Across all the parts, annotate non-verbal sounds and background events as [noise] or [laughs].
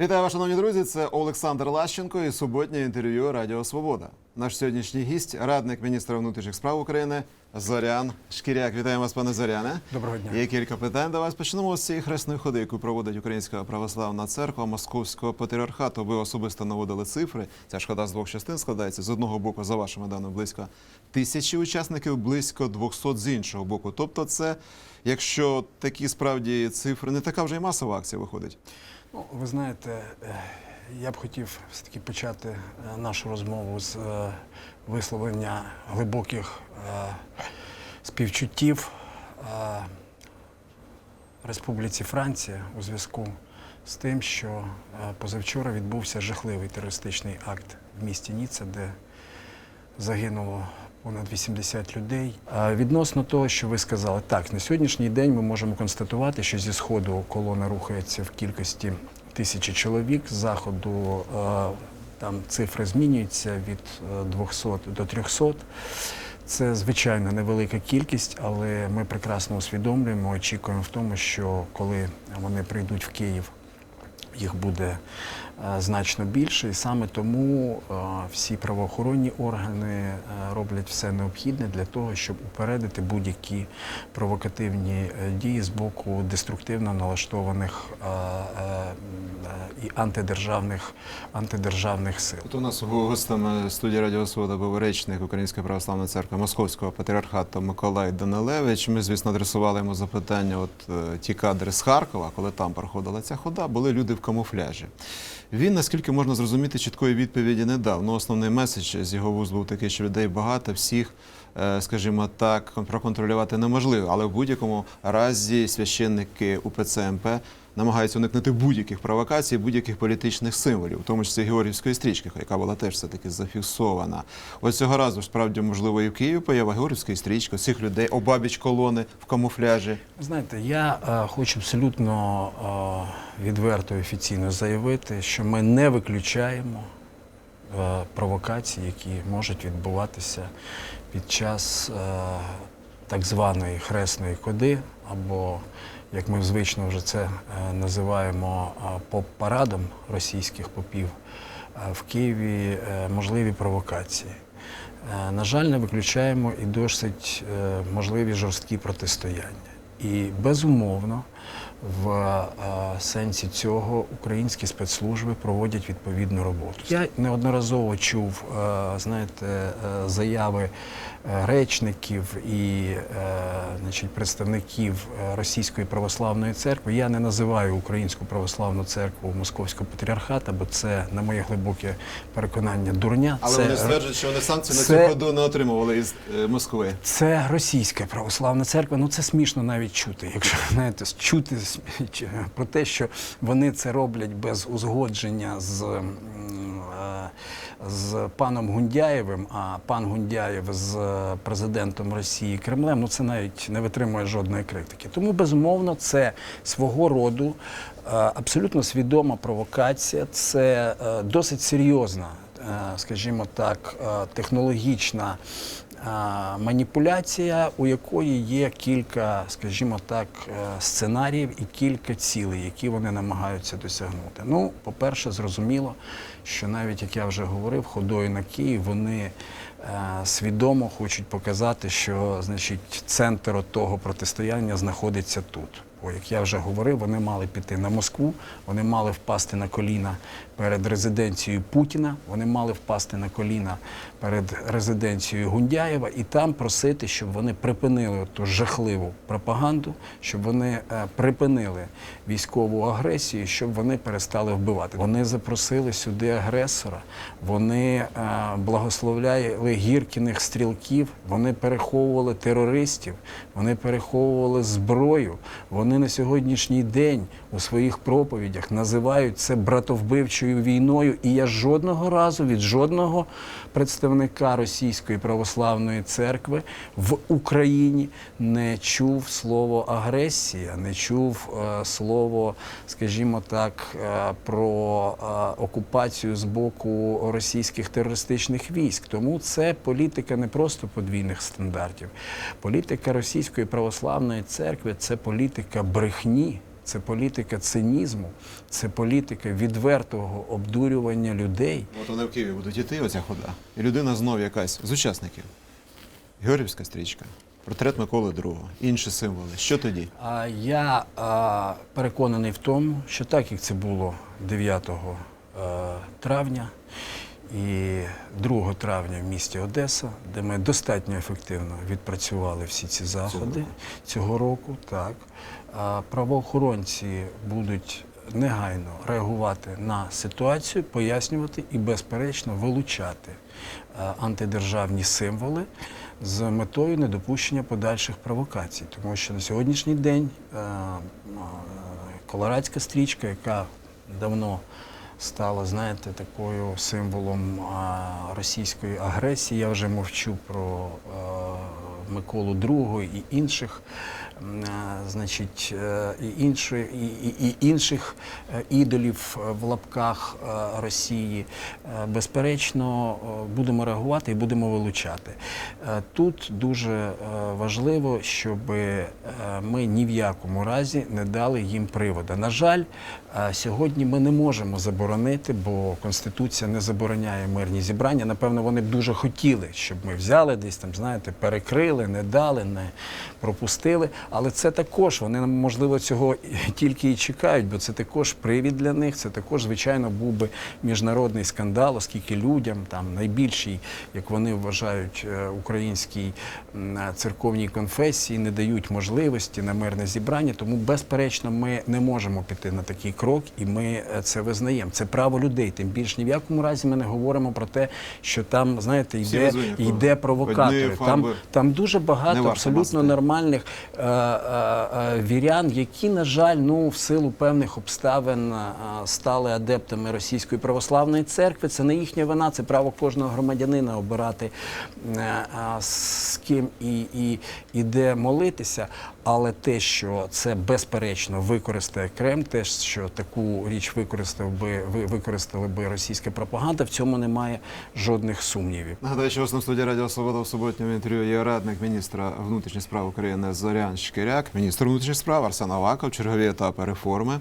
Вітаю вас, шановні друзі. Це Олександр Лащенко і суботнє інтерв'ю Радіо Свобода. Наш сьогоднішній гість, радник міністра внутрішніх справ України Зорян Шкіряк. Вітаємо вас, пане Зоряне. Доброго дня. Є кілька питань до вас. Почнемо з цієї хресної ходи, яку проводить Українська православна церква Московського патріархату. Ви особисто наводили цифри. Ця ж хода з двох частин складається. З одного боку, за вашими даними, близько тисячі учасників, близько 200 з іншого боку. Тобто, це, якщо такі справді цифри, не така вже й масова акція виходить. Ну, ви знаєте, е, я б хотів все-таки почати е, нашу розмову з е, висловлення глибоких співчуттів Республіці Франція у зв'язку з тим, що позавчора відбувся жахливий терористичний акт в місті Ніцца, де загинуло понад 80 людей. А відносно того, що ви сказали, так, на сьогоднішній день ми можемо констатувати, що зі сходу колона рухається в кількості тисячі чоловік, з заходу е, там цифри змінюються від е, 200 до 300. Це звичайно невелика кількість, але ми прекрасно усвідомлюємо, очікуємо в тому, що коли вони прийдуть в Київ, їх буде е, значно більше, і саме тому е, всі правоохоронні органи е, роблять все необхідне для того, щоб упередити будь-які провокативні е, дії з боку деструктивно налаштованих е, е, е, і антидержавних, антидержавних сил. Тут у нас гостем студії Радіо Свобода був речник Української православної церкви Московського патріархату Миколай Данилевич. Ми, звісно, адресували йому запитання. От е, ті кадри з Харкова, коли там проходила ця хода, були люди в камуфляжі. Він, наскільки можна зрозуміти, чіткої відповіді не дав. Ну, основний меседж з його вуз був такий, що людей багато, всіх, е, скажімо так, проконтролювати неможливо. Але в будь-якому разі священники УПЦ МП намагаються уникнути будь-яких провокацій, будь-яких політичних символів, в тому числі Георгіївської стрічки, яка була теж все-таки зафіксована. Ось цього разу справді можливо і в Києві поява Георгіївської стрічки, цих людей обабіч колони в камуфляжі. Знаєте, я е, хочу абсолютно е, відверто і офіційно заявити, що ми не виключаємо е, провокацій, які можуть відбуватися під час е, так званої хресної ходи, або, як ми звично вже це е, називаємо, е, поп-парадом російських попів е, в Києві можливі провокації. На жаль, не виключаємо і досить можливі жорсткі протистояння. І безумовно, в сенсі цього українські спецслужби проводять відповідну роботу. Я неодноразово чув, знаєте, заяви речників і е, значить, представників е, Російської православної церкви. Я не називаю Українську православну церкву Московського патріархата, бо це, на моє глибоке переконання, дурня. Але Це вони стверджують, що вони санкції на цю ходу не отримували із е, Москви. це російська православна церква. Ну це смішно навіть чути. Якщо [laughs] знаєте, чути [laughs] про те, що вони це роблять без узгодження з, з паном Гундяєвим, а пан Гундяєв з президентом Росії Кремлем, ну це навіть не витримує жодної критики. Тому безумовно це свого роду е, абсолютно свідома провокація. Це е, досить серйозна, е, скажімо так, е, технологічна маніпуляція, у якої є кілька, скажімо так, е, сценаріїв і кілька цілей, які вони намагаються досягнути. Ну, по-перше, зрозуміло, що навіть як я вже говорив, ходою на Київ вони е, свідомо хочуть показати, що значить центр того протистояння знаходиться тут. Бо, як я вже говорив, вони мали піти на Москву, вони мали впасти на коліна перед резиденцією Путіна, вони мали впасти на коліна перед резиденцією Гундяєва і там просити, щоб вони припинили ту жахливу пропаганду, щоб вони е, припинили військову агресію, щоб вони перестали вбивати. Вони запросили сюди агресора, вони е, благословляли гіркіних стрілків, вони переховували терористів, вони переховували зброю. Вони на сьогоднішній день у своїх проповідях називають це братовбивчою війною. І я жодного разу від жодного представника Російської православної церкви в Україні не чув слово агресія, не чув е, слово, скажімо так, е, про е, окупацію з боку російських терористичних військ. Тому це політика не просто подвійних стандартів. Політика Російської православної церкви це політика брехні. Це політика цинізму, це політика відвертого обдурювання людей. От вони в Києві будуть іти, оця хода. І людина знов якась з учасників. Георгіївська стрічка, портрет Миколи II, інші символи. Що тоді? А я а, переконаний в тому, що так як це було 9 е, травня і 2 травня в місті Одеса, де ми достатньо ефективно відпрацювали всі ці заходи цього року, так а, правоохоронці будуть негайно реагувати на ситуацію, пояснювати і, безперечно, вилучати е, антидержавні символи з метою недопущення подальших провокацій. Тому що на сьогоднішній день е, е, колорадська стрічка, яка давно стала, знаєте, такою символом російської агресії. Я вже мовчу про Миколу II і інших, е, значить, е, і, іншої, і, і, інших е, ідолів в лапках Росії. Безперечно, будемо реагувати і будемо вилучати. Тут дуже важливо, щоб ми ні в якому разі не дали їм привода. На жаль, сьогодні ми не можемо заборонити, бо Конституція не забороняє мирні зібрання. Напевно, вони б дуже хотіли, щоб ми взяли десь там, знаєте, перекрили, не дали, не пропустили. Але це також вони можливо цього тільки і чекають, бо це також привід для них. Це також, звичайно, був би міжнародний скандал, оскільки людям там найбільшій, як вони вважають, е, українській е, церковній конфесії не дають можливості на мирне зібрання. Тому, безперечно, ми не можемо піти на такий крок, і ми е, це визнаємо. Це право людей. Тим більш ні в якому разі ми не говоримо про те, що там, знаєте, йде, йде провокатори. Там, там дуже багато абсолютно нормальних е, е, е, вірян, які, на жаль, ну в силу певних обставин е, стали адептами російської православної церкви. Це не їхня вина, це право кожного громадянина обирати е, е, з ким і, і, і де молитися. Але те, що це безперечно використає Кремль, те, що таку річ використав би ви- використали би російська пропаганда, в цьому немає жодних сумнівів. Нагадаю, що на студії Радіо Свобода в суботньому інтерв'ю є радник міністра внутрішніх справ України Зорян Шкіряк, міністр внутрішніх справ Арсен Аваков, чергові етапи реформи.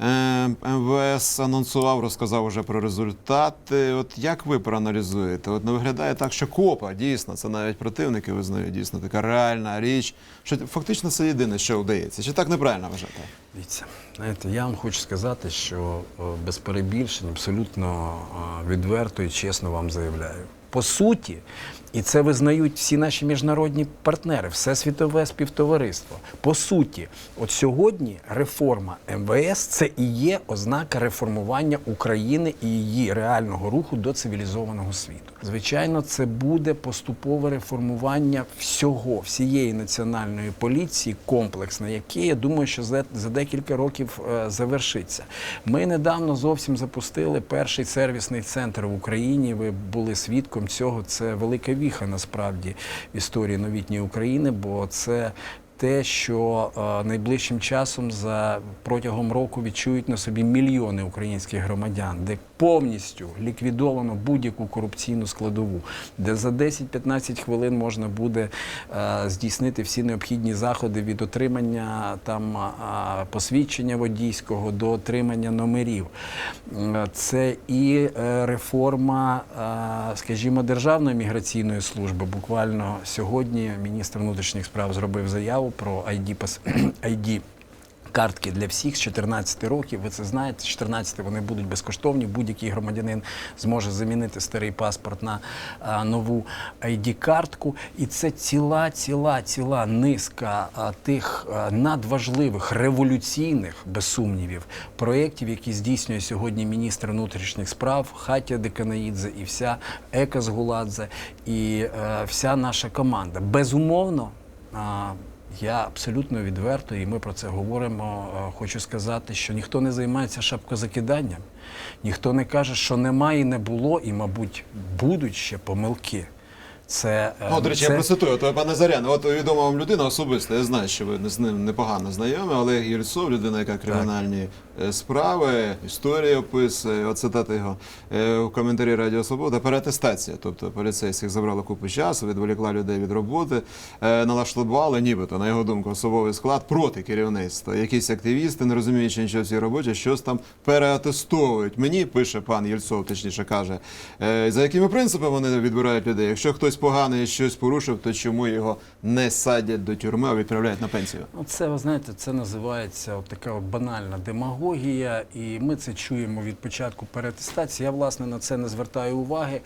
Е, МВС анонсував, розказав уже про результати. От як ви проаналізуєте? От не виглядає так, що копа дійсно це навіть противники визнають дійсно така реальна річ. Що фактично це єдине, що вдається. Чи так неправильно вважати? Дивіться, знаєте, я вам хочу сказати, що е, без перебільшень абсолютно е, відверто і чесно вам заявляю. По суті, і це визнають всі наші міжнародні партнери, все світове співтовариство. По суті, от сьогодні реформа МВС це і є ознака реформування України і її реального руху до цивілізованого світу. Звичайно, це буде поступове реформування всього, всієї національної поліції, комплексне, яке я думаю, що за, декілька років е, завершиться. Ми недавно зовсім запустили перший сервісний центр в Україні. Ви були свідком цього. Це велика віха насправді в історії новітньої України, бо це. Те, що е, найближчим часом за протягом року відчують на собі мільйони українських громадян, де повністю ліквідовано будь-яку корупційну складову, де за 10-15 хвилин можна буде е, здійснити всі необхідні заходи від отримання там посвідчення водійського до отримання номерів. Це і е, реформа, е, скажімо, Державної міграційної служби. Буквально сьогодні міністр внутрішніх справ зробив заяву про ID, [clears throat] ID Картки для всіх з 14 років, ви це знаєте, з 14 вони будуть безкоштовні. Будь-який громадянин зможе замінити старий паспорт на а, нову ID-картку. І це ціла, ціла, ціла низка а, тих а, надважливих, революційних, без сумнівів, проєктів, які здійснює сьогодні міністр внутрішніх справ, Хатя Деканаїдзе і вся Ека Згуладзе, і е, вся наша команда. Безумовно. а, я абсолютно відверто, і ми про це говоримо. е, Хочу сказати, що ніхто не займається шапкозакиданням, ніхто не каже, що немає і не було, і, мабуть, будуть ще помилки. Це, е, Ну, до речі, це... я процитую, то пане Зарян, от відома вам людина особисто, я знаю, що ви з ним непогано знайомі, Олег Єльцов, людина, яка кримінальні е, справи, історія описує, от цитати його е, у коментарі Радіо Свобода, переатестація. Тобто поліцейських забрала купу часу, відволікла людей від роботи, е, налаштували, нібито, на його думку, особовий склад проти керівництва. Якісь активісти, не розуміючи нічого в цій роботі, щось там переатестовують. Мені пише пан Єльцов, точніше каже, е, за якими принципами вони відбирають людей. Якщо хтось поганий щось порушив, то чому його не садять до тюрми, а відправляють на пенсію? Ну, це ви знаєте, це називається от така банальна демагогія, і ми це чуємо від початку перетестації. Я власне на це не звертаю уваги.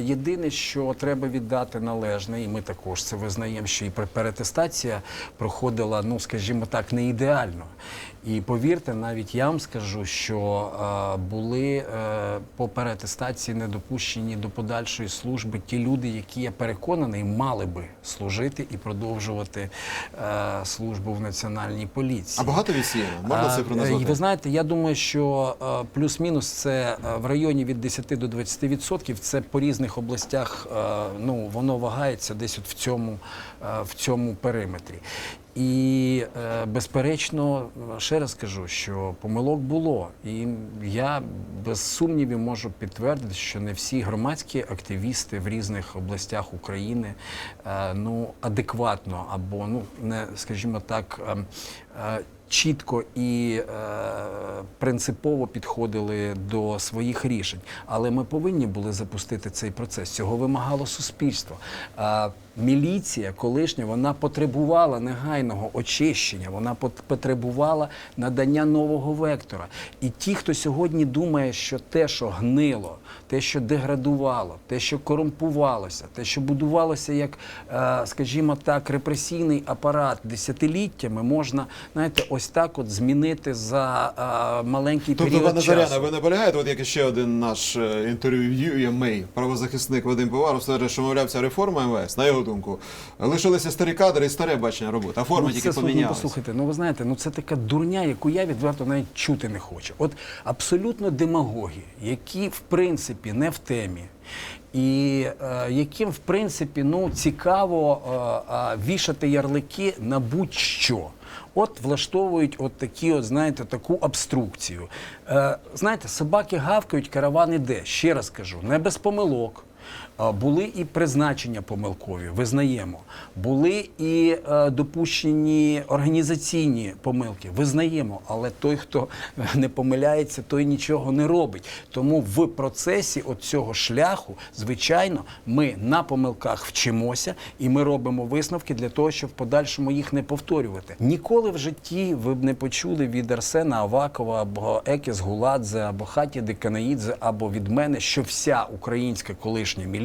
Єдине, що треба віддати належне, і ми також це визнаємо, що і перетестація проходила, ну скажімо так, не ідеально. І повірте, навіть я вам скажу, що е, були е, по переатестації не допущені до подальшої служби ті люди, які я переконаний, мали би служити і продовжувати е, службу в національній поліції. А багато відсіяно? Можна А, цифру е, назвати? І ви знаєте, я думаю, що е, плюс-мінус це е, в районі від 10 до 20 відсотків. Це по різних областях. е, Ну воно вагається десь от в цьому, в цьому периметрі. І е, безперечно, ще раз кажу, що помилок було. І я без сумнівів можу підтвердити, що не всі громадські активісти в різних областях України е, ну адекватно або ну не скажімо так. Чітко і е, принципово підходили до своїх рішень, але ми повинні були запустити цей процес. Цього вимагало суспільство. Е, міліція, колишня, вона потребувала негайного очищення, вона пот- потребувала надання нового вектора. І ті, хто сьогодні думає, що те, що гнило, те, що деградувало, те, що корумпувалося, те, що будувалося як, е, скажімо так, репресійний апарат десятиліттями, можна, знаєте, ось так от змінити за е, маленький Тобто, період часу. Заряна, ви наполягаєте, от як ще один наш е, інтерв'ю мей, правозахисник Вадим Поваров, стверджує, що мовляв, ця реформа МВС, на його думку, лишилися старі кадри і старе бачення роботи, а форма Ну, тільки ну. Послухайте, ну ви знаєте, ну це така дурня, яку я відверто навіть чути не хочу. От абсолютно демагоги, які в принципі не в темі. І е, яким, в принципі, ну цікаво е, е, вішати ярлики на будь-що. От влаштовують от такі, от знаєте, таку обструкцію. Е, знаєте, собаки гавкають, караван іде. Ще раз кажу, не без помилок. Були і призначення помилкові, визнаємо. Були і е, допущені організаційні помилки, визнаємо. Але той, хто [laughs] не помиляється, той нічого не робить. Тому в процесі цього шляху, звичайно, ми на помилках вчимося і ми робимо висновки для того, щоб в подальшому їх не повторювати. Ніколи в житті ви б не почули від Арсена Авакова або Екіс Гуладзе, або Хаті Деканаїдзе, або від мене, що вся українська колишня міліція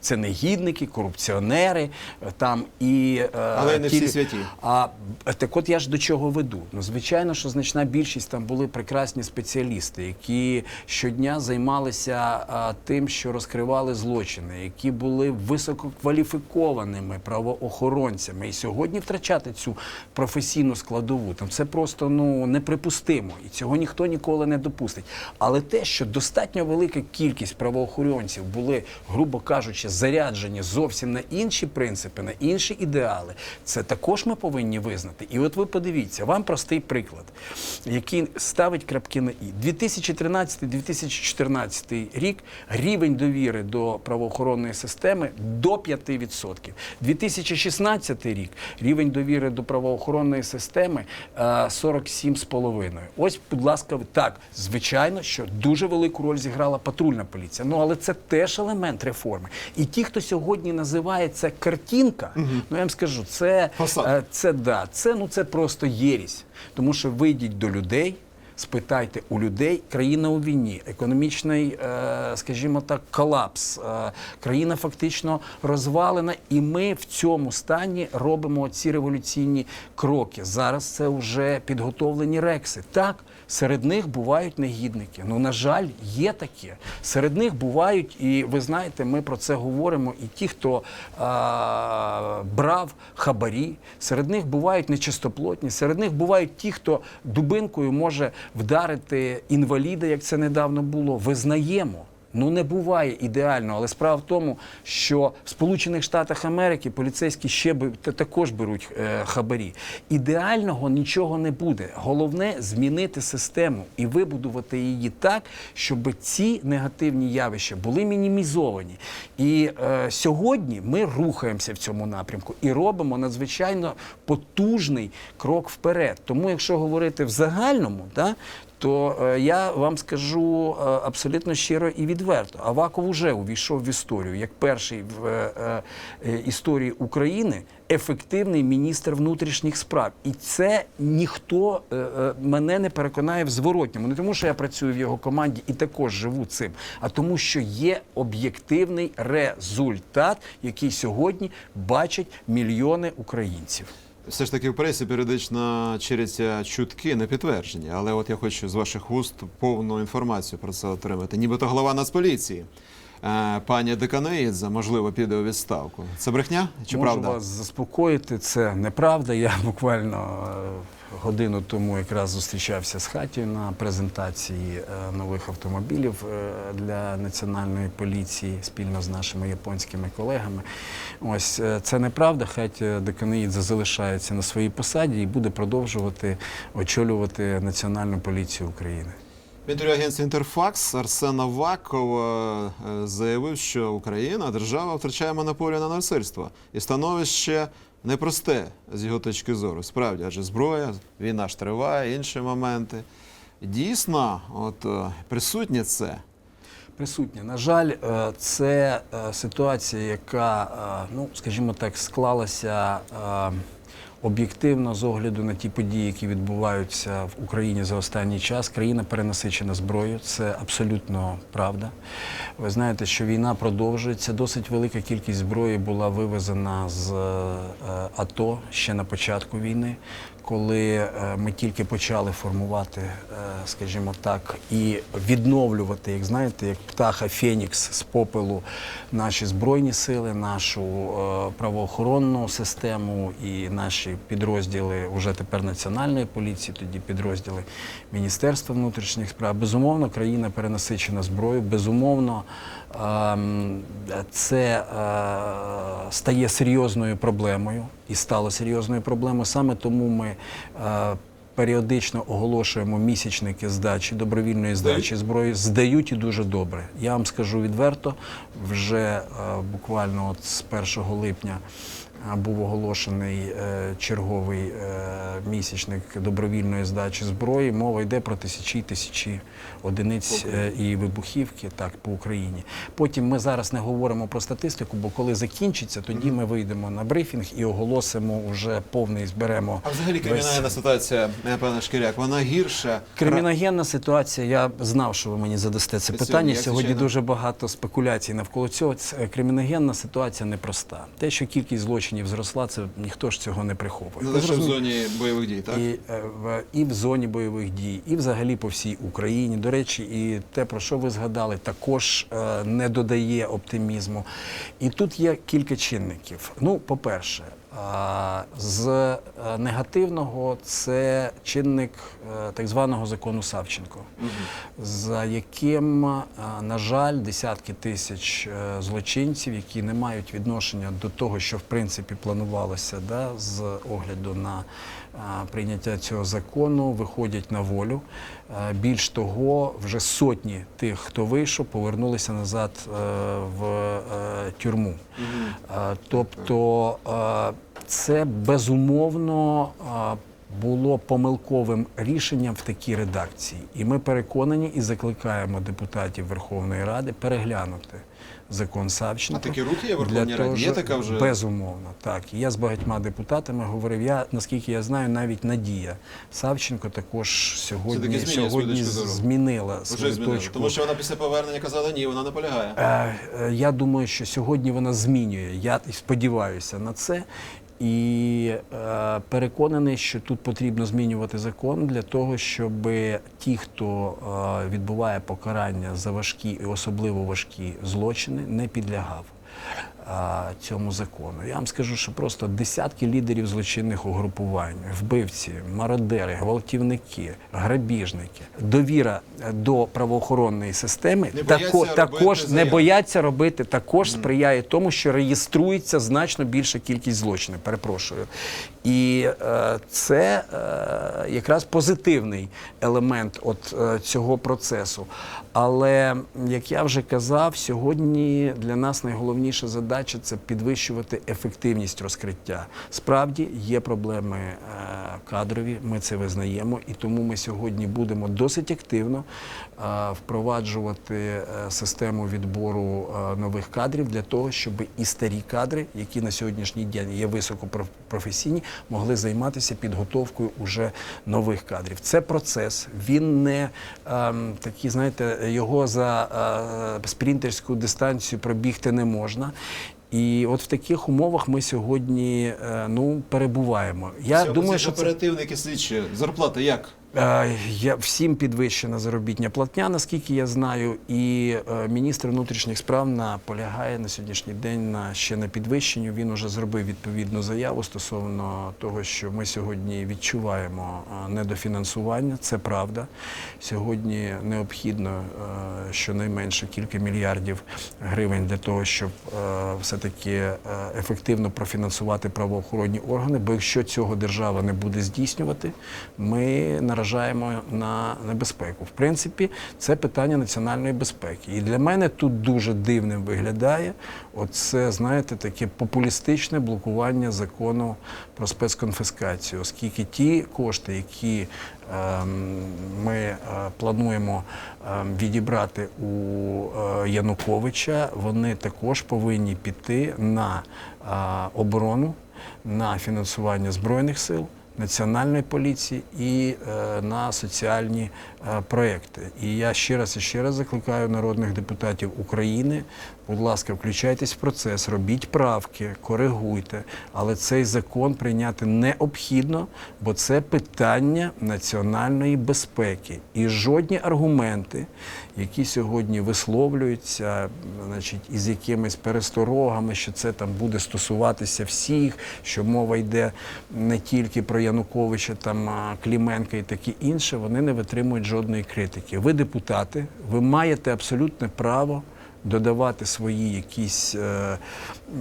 це негідники, корупціонери е, там і е, Але й не всі святі. а е, так от я ж до чого веду. Ну, звичайно, що значна більшість там були прекрасні спеціалісти, які щодня займалися а, тим, що розкривали злочини, які були висококваліфікованими правоохоронцями. І сьогодні втрачати цю професійну складову там це просто ну неприпустимо, і цього ніхто ніколи не допустить. Але те, що достатньо велика кількість правоохоронців були, грубо кажучи, заряджені зовсім на інші принципи, на інші ідеали, це також ми повинні визнати. І от ви подивіться, вам простий приклад, який ставить крапки на і. 2013-2014 рік рівень довіри до правоохоронної системи до 5%. 2016 рік рівень довіри до правоохоронної системи е, 47,5%. Ось, будь ласка, так, звичайно, що дуже велику роль зіграла патрульна поліція. Ну але це теж елемент реформи. І ті, хто сьогодні називає це картинка, ну я вам скажу, це, Фасад. е, це да, це ну це просто єрість. Тому що вийдіть до людей. Спитайте у людей, країна у війні, економічний, е, скажімо так, колапс. Е, країна фактично розвалена, і ми в цьому стані робимо ці революційні кроки. Зараз це вже підготовлені рекси. Так, серед них бувають негідники. Ну, на жаль, є таке. Серед них бувають, і ви знаєте, ми про це говоримо. І ті, хто а, брав хабарі, серед них бувають нечистоплотні, серед них бувають ті, хто дубинкою може вдарити інваліда, як це недавно було. Визнаємо. Ну не буває ідеально, але справа в тому, що в Сполучених Штатах Америки поліцейські ще та- також беруть е, хабарі. Ідеального нічого не буде. Головне змінити систему і вибудувати її так, щоб ці негативні явища були мінімізовані. І е, сьогодні ми рухаємося в цьому напрямку і робимо надзвичайно потужний крок вперед. Тому, якщо говорити в загальному, да, то е, я вам скажу е, абсолютно щиро і відверто. Аваков вже увійшов в історію як перший в е, історії України ефективний міністр внутрішніх справ. І це ніхто мене не переконає в зворотньому. Не тому, що я працюю в його команді і також живу цим, а тому, що є об'єктивний результат, який сьогодні бачать мільйони українців. Все ж таки в пресі періодично чиряться чутки, не підтверджені. Але от я хочу з ваших вуст повну інформацію про це отримати. Нібито голова Нацполіції, пані Деканоїдзе, можливо, піде у відставку. Це брехня чи Можу правда? вас заспокоїти, це неправда. Я буквально е, годину тому якраз зустрічався з хатію на презентації е, нових автомобілів е, для національної поліції спільно з нашими японськими колегами. Ось е, це неправда. Хатя Деканоїдзе залишається на своїй посаді і буде продовжувати очолювати національну поліцію України. В інтерв'ю агентства Інтерфакс Арсен Аваков е, е, заявив, що Україна, держава, втрачає монополію на насильство. І становище непросте з його точки зору. Справді, адже зброя, війна ж триває, інші моменти. Дійсно, от е, присутнє це. Присутня. На жаль, це ситуація, яка, ну скажімо так, склалася об'єктивно з огляду на ті події, які відбуваються в Україні за останній час. Країна перенасичена зброєю, це абсолютно правда. Ви знаєте, що війна продовжується. Досить велика кількість зброї була вивезена з е, АТО ще на початку війни. Коли е, ми тільки почали формувати, е, скажімо так, і відновлювати, як знаєте, як птаха Фенікс з попелу наші збройні сили, нашу е, правоохоронну систему і наші підрозділи уже тепер національної поліції, тоді підрозділи Міністерства внутрішніх справ. Безумовно, країна перенасичена зброєю. Безумовно, ем, це стає серйозною проблемою і стало серйозною проблемою. Саме тому ми періодично оголошуємо місячники здачі, добровільної здачі зброї. Здають і дуже добре. Я вам скажу відверто, вже е, буквально от з 1 липня. Був оголошений е, черговий е, місячник добровільної здачі зброї. Мова йде про тисячі тисячі одиниць е, і вибухівки так по Україні. Потім ми зараз не говоримо про статистику, бо коли закінчиться, тоді ми вийдемо на брифінг і оголосимо вже повний зберемо. А взагалі весь- кримінальна ситуація, пане Шкіряк, вона гірша. Криміногенна ситуація. Я знав, що ви мені задасте це Це питання. як Сьогодні звичайно. дуже багато спекуляцій навколо цього. Криміногенна ситуація непроста. Те, що кількість злочинів зросла, це ніхто ж цього не приховує. Не лише в зоні бойових дій, так? І, е, в, і в зоні бойових дій, і взагалі по всій Україні. До речі, і те, про що ви згадали, також е, не додає оптимізму. І тут є кілька чинників. Ну, по-перше, з е, негативного це чинник е, так званого закону Савченко, за яким, е, на жаль, десятки тисяч злочинців, які не мають відношення до того, що в принципі планувалося да, з огляду на прийняття цього закону, виходять на волю. Е, Більш того, вже сотні тих, хто вийшов, повернулися назад е, в е, тюрму. Тобто це безумовно було помилковим рішенням в такій редакції. І ми переконані і закликаємо депутатів Верховної Ради переглянути закон Савченко. А такі рухи є в Верховній того, Є така вже? Безумовно, так. Я з багатьма депутатами говорив. Я, наскільки я знаю, навіть Надія Савченко також сьогодні, сьогодні змінила свою змінили. точку. Тому що вона після повернення казала, ні, вона наполягає. Е, е, Я думаю, що сьогодні вона змінює. Я сподіваюся на це. І е, переконаний, що тут потрібно змінювати закон для того, щоб ті, хто е, відбуває покарання за важкі і особливо важкі злочини, не підлягав. Цьому закону. Я вам скажу, що просто десятки лідерів злочинних угрупувань, вбивці, мародери, гвалтівники, грабіжники, довіра е, до правоохоронної системи Не тако- також не бояться робити, також сприяє тому, що реєструється значно більша кількість злочинів. Перепрошую. І е, це е, якраз позитивний елемент от е, цього процесу. Але як я вже казав, сьогодні для нас найголовніша задача це підвищувати ефективність розкриття. Справді є проблеми кадрові, ми це визнаємо, і тому ми сьогодні будемо досить активно впроваджувати систему відбору нових кадрів для того, щоб і старі кадри, які на сьогоднішній день є високопрофесійні, могли займатися підготовкою уже нових кадрів. Це процес. Він не ем, такий, знаєте, його за е, спринтерську дистанцію пробігти не можна. І от в таких умовах ми сьогодні е, ну, перебуваємо. Я Всього думаю, що це оперативники слідчі. Зарплата як? Е, Я всім підвищена заробітня платня, наскільки я знаю, і е, міністр внутрішніх справ наполягає на сьогоднішній день на ще на підвищенню. Він уже зробив відповідну заяву стосовно того, що ми сьогодні відчуваємо е, недофінансування. Це правда. Сьогодні необхідно щонайменше кілька мільярдів гривень для того, щоб е, все-таки е, ефективно профінансувати правоохоронні органи. Бо якщо цього держава не буде здійснювати, ми наражаємо на небезпеку. В принципі, це питання національної безпеки. І для мене тут дуже дивним виглядає оце, знаєте, таке популістичне блокування закону про спецконфіскацію, оскільки ті кошти, які ем, ми е, плануємо ем, відібрати у е, Януковича, вони також повинні піти на е, оборону, на фінансування збройних сил. Національної поліції і е, на соціальні е, проекти. І я ще раз і ще раз закликаю народних депутатів України. Будь ласка, включайтесь в процес, робіть правки, коригуйте. Але цей закон прийняти необхідно, бо це питання національної безпеки. І жодні аргументи, які сьогодні висловлюються, значить, із якимись пересторогами, що це там буде стосуватися всіх, що мова йде не тільки про Януковича, там Кліменка і таке інше, вони не витримують жодної критики. Ви депутати, ви маєте абсолютне право. Додавати свої якісь е,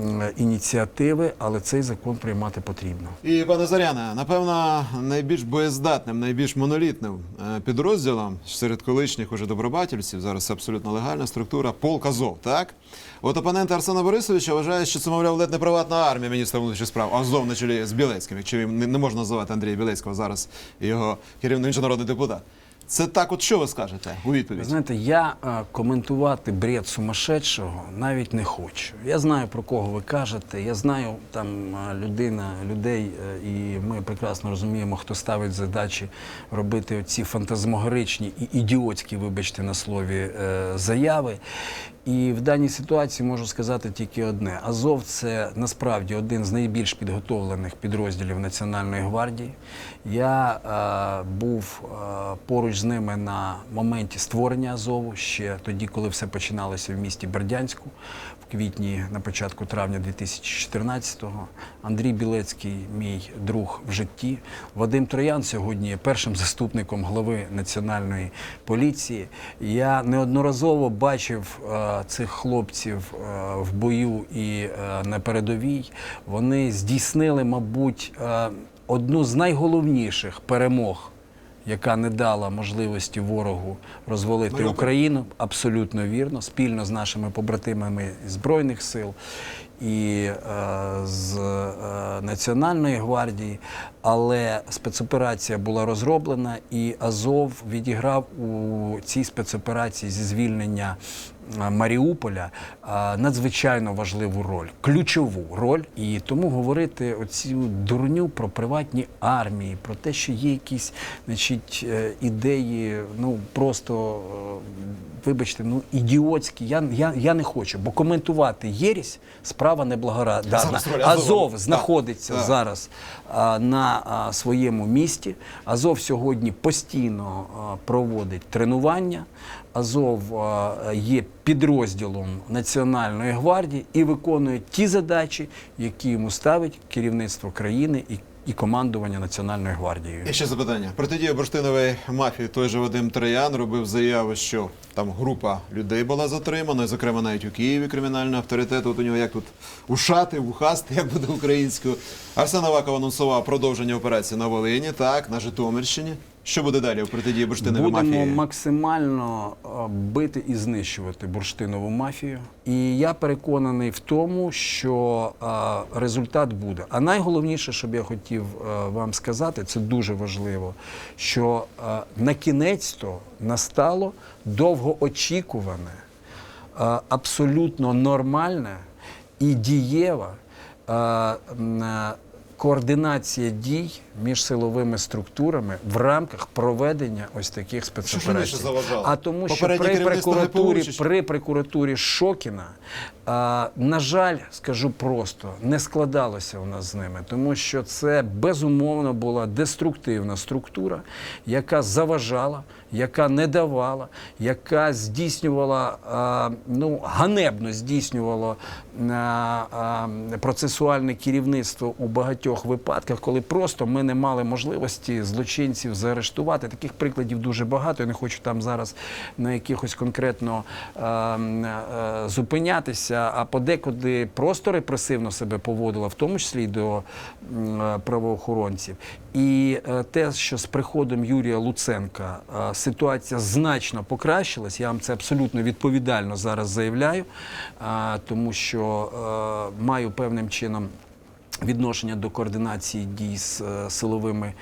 м, ініціативи, але цей закон приймати потрібно. І пане Заряне, напевно, найбільш боєздатним, найбільш монолітним е, підрозділом серед колишніх уже добробатівців, зараз абсолютно легальна структура, полк Азов, так? От опоненти Арсена Борисовича вважають, що це, мовляв, ледь не приватна армія міністра внутрішніх справ, Азов на чолі з Білецьким, якщо їм не, можна називати Андрія Білецького зараз його керівник народний депутат. Це так, от що ви скажете у відповідь? знаєте, я е, коментувати бред сумасшедшого навіть не хочу. Я знаю про кого ви кажете. Я знаю там е, людина, людей, е, і ми прекрасно розуміємо, хто ставить задачі робити ці фантазмогоричні і ідіотські, вибачте на слові, е, заяви. І в даній ситуації можу сказати тільки одне: Азов це насправді один з найбільш підготовлених підрозділів Національної гвардії. Я е, був е, поруч з ними на моменті створення Азову ще тоді, коли все починалося в місті Бердянську, в квітні, на початку травня 2014-го. Андрій Білецький, мій друг в житті. Вадим Троян сьогодні є першим заступником голови національної поліції. Я неодноразово бачив е, цих хлопців е, в бою і е, на передовій. Вони здійснили, мабуть, е, одну з найголовніших перемог. Яка не дала можливості ворогу розвалити Маріуполь. Україну, абсолютно вірно, спільно з нашими побратимами Збройних сил і е, з е, Національної гвардії. Але спецоперація була розроблена, і Азов відіграв у цій спецоперації зі звільнення Маріуполя е, надзвичайно важливу роль, ключову роль. І тому говорити оцю дурню про приватні армії, про те, що є якісь значить, е, ідеї, ну просто. е, Вибачте, ну ідіотські. Я, я, я не хочу, бо коментувати єрість справа неблагорадна. Азов Так, знаходиться так. зараз а, на а, своєму місті. Азов сьогодні постійно а, проводить тренування. Азов е, є підрозділом Національної гвардії і виконує ті задачі, які йому ставить керівництво країни і, і командування Національною гвардією. І ще запитання. Протидія бурштинової мафії той же Вадим Троян робив заяву, що там група людей була затримана, і, зокрема навіть у Києві кримінальний авторитет. От у нього як тут ушати, вухасти, як буде українською. Арсен Аваков анонсував продовження операції на Волині, так, на Житомирщині. Що буде далі у протидії бурштинової Будемо мафії? максимально е, бити і знищувати бурштинову мафію. І я переконаний в тому, що е, результат буде. А найголовніше, що б я хотів е, вам сказати, це дуже важливо, що на кінець-то настало довгоочікуване, абсолютно нормальне і дієва координація дій між силовими структурами в рамках проведення ось таких спецоперацій. А тому, що при прокуратурі, при прокуратурі Шокіна, а, на жаль, скажу просто, не складалося у нас з ними, тому що це безумовно була деструктивна структура, яка заважала, яка не давала, яка здійснювала а, ну, ганебно здійснювала процесуальне керівництво у багатьох випадках, коли просто ми не мали можливості злочинців заарештувати. Таких прикладів дуже багато. Я не хочу там зараз на якихось конкретно е, м, е, зупинятися, а подекуди просто репресивно себе поводила, в тому числі й до е, правоохоронців. І е, те, що з приходом Юрія Луценка ситуація значно покращилась, я вам це абсолютно відповідально зараз заявляю, тому що е, маю певним чином відношення до координації дій з е, силовими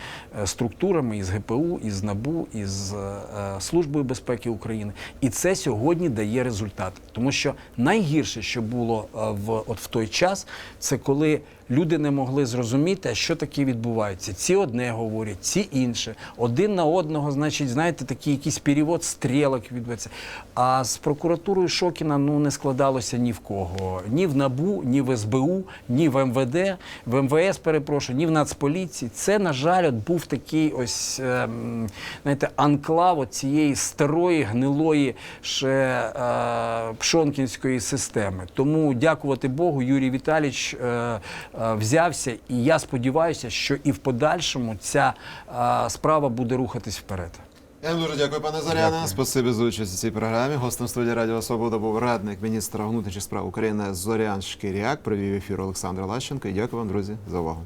е, структурами, із ГПУ, із НАБУ, із е, Службою безпеки України. І це сьогодні дає результат. Тому що найгірше, що було в, от в той час, це коли люди не могли зрозуміти, що таке відбувається. Ці одне говорять, ці інше. Один на одного, значить, знаєте, такий якийсь перевод стрілок відбувається. А з прокуратурою Шокіна ну не складалося ні в кого. Ні в НАБУ, ні в СБУ, ні в МВД, в МВС, перепрошую, ні в Нацполіції. Це, на жаль, от був такий ось ем, знаєте, анклав цієї старої, гнилої ще е, пшонкінської системи. Тому дякувати Богу, Юрій Віталійович е, взявся, і я сподіваюся, що і в подальшому ця е, справа буде рухатись вперед. Я вам дуже дякую, пане Зоряне. Спасибі за участь у цій програмі. Гостем студії Радіо Свобода був радник міністра внутрішніх справ України Зорян Шкіряк. Провів ефір Олександр Лащенко. І дякую вам, друзі, за увагу.